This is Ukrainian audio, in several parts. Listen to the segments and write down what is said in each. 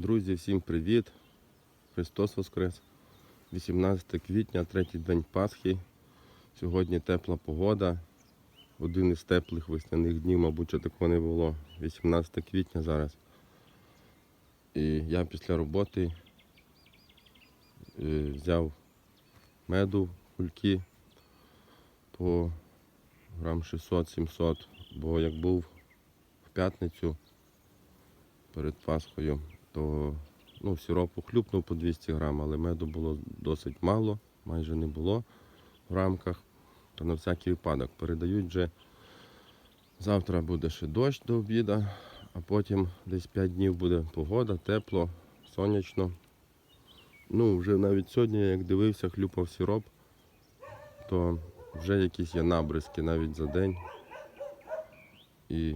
Друзі, всім привіт! Христос Воскрес! 18 квітня, третій день Пасхи. Сьогодні тепла погода. Один із теплих весняних днів, мабуть, що такого не було. 18 квітня зараз. І я після роботи е, взяв меду, кульки по грам 600-700, бо як був в п'ятницю перед Пасхою, то ну, сиропу хлюпнув по 200 грам, але меду було досить мало, майже не було в рамках. То на всякий випадок передають вже завтра буде ще дощ до обіду, а потім десь 5 днів буде погода, тепло, сонячно. Ну, вже навіть сьогодні, як дивився, хлюпав сироп, то вже якісь є набризки навіть за день. І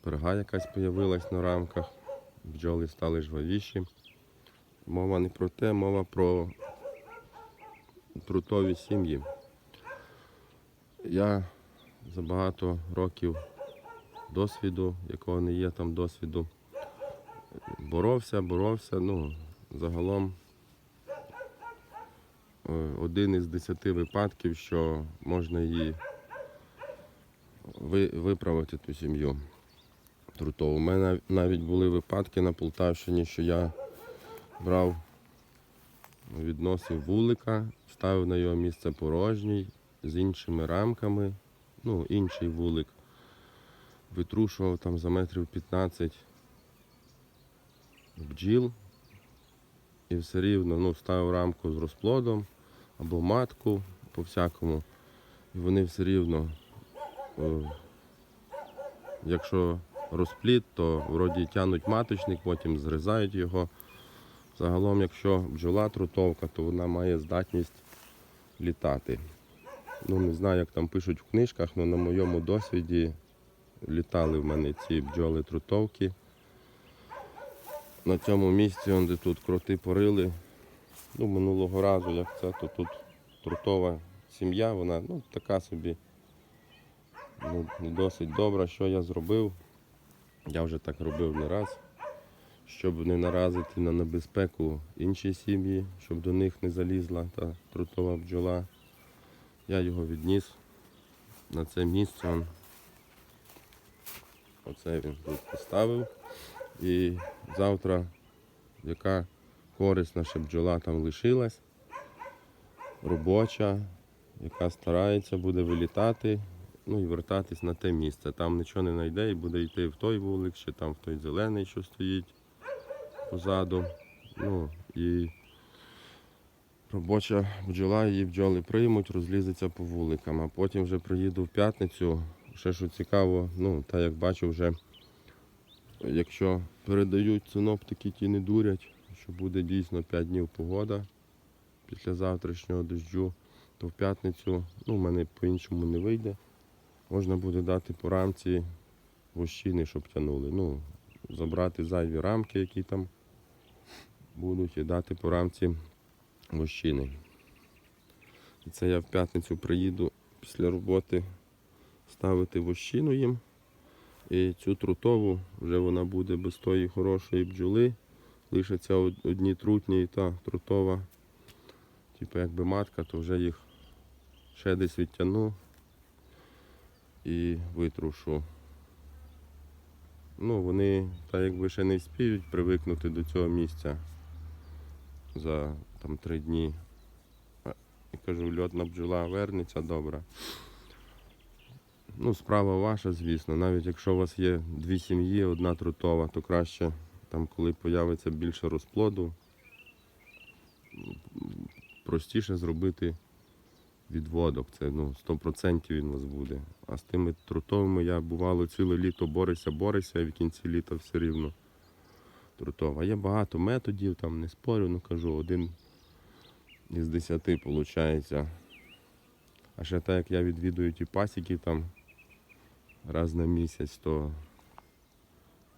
перга якась з'явилась на рамках, бджоли стали жвавіші. Мова не про те, мова про трутові сім'ї. Я за багато років досвіду, якого не є там досвіду, боровся, боровся. Ну, загалом е, один із десяти випадків, що можна її виправити ту сім'ю трутову. У мене навіть були випадки на Полтавщині, що я брав, відносив вулика, ставив на його місце порожній з іншими рамками, ну, інший вулик. Витрушував там за метрів 15 бджіл і все рівно ну, ставив рамку з розплодом або матку по всякому. І вони все рівно, е, якщо розплід, то вроді тянуть маточник, потім зрізають його. Загалом, якщо бджола трутовка, то вона має здатність літати. Ну, не знаю, як там пишуть в книжках, але на моєму досвіді літали в мене ці бджоли трутовки. На цьому місці, де тут кроти порили. Ну, минулого разу, як це, то тут трутова сім'я, вона ну, така собі ну, досить добра. Що я зробив? Я вже так робив не раз, щоб не наразити на небезпеку інші сім'ї, щоб до них не залізла та трутова бджола. Я його відніс на це місце. Оце він тут поставив. І завтра, яка корисна ще бджола там лишилась, робоча, яка старається, буде вилітати, ну і вертатись на те місце. Там нічого не знайде і буде йти в той вулик, чи там в той зелений, що стоїть позаду. Ну і робоча бджола, її бджоли приймуть, розлізеться по вуликам. А потім вже приїду в п'ятницю. Ще що цікаво, ну, та як бачу вже, якщо передають синоптики, ті не дурять, що буде дійсно 5 днів погода після завтрашнього дощу, то в п'ятницю, ну, в мене по-іншому не вийде. Можна буде дати по рамці вощини, щоб тянули. Ну, забрати зайві рамки, які там будуть, і дати по рамці вощини. І це я в п'ятницю приїду після роботи ставити вощину їм. І цю трутову вже вона буде без тої хорошої бджоли. Лишаться од- одні трутні і та трутова. Типу якби матка, то вже їх ще десь відтягну і витрушу. Ну, вони та якби ще не вспіють привикнути до цього місця за там три дні. І кажу, льотна бджола вернеться добре. Ну, справа ваша, звісно. Навіть якщо у вас є дві сім'ї, одна трутова, то краще, там, коли появиться більше розплоду, простіше зробити відводок. Це ну, 100% він у вас буде. А з тими трутовими я бувало ціле літо борюся, борюся, і в кінці літа все рівно трутова. Є багато методів, там не спорю, ну кажу, один із десяти виходить. А ще так як я відвідую ті пасіки там раз на місяць, то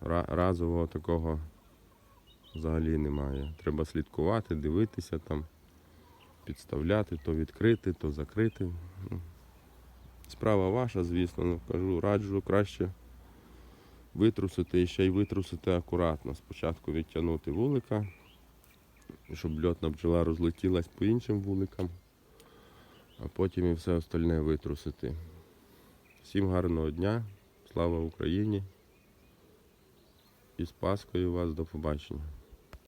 разового такого взагалі немає. Треба слідкувати, дивитися там, підставляти, то відкрити, то закрити. Ну, Справа ваша, звісно, ну кажу, раджу краще витрусити і ще й витрусити акуратно. Спочатку відтягнути вулика, щоб льотна бджола розлетілась по іншим вуликам, а потім і все остальне витрусити. Всім гарного дня, слава Україні! І з Паскою вас до побачення.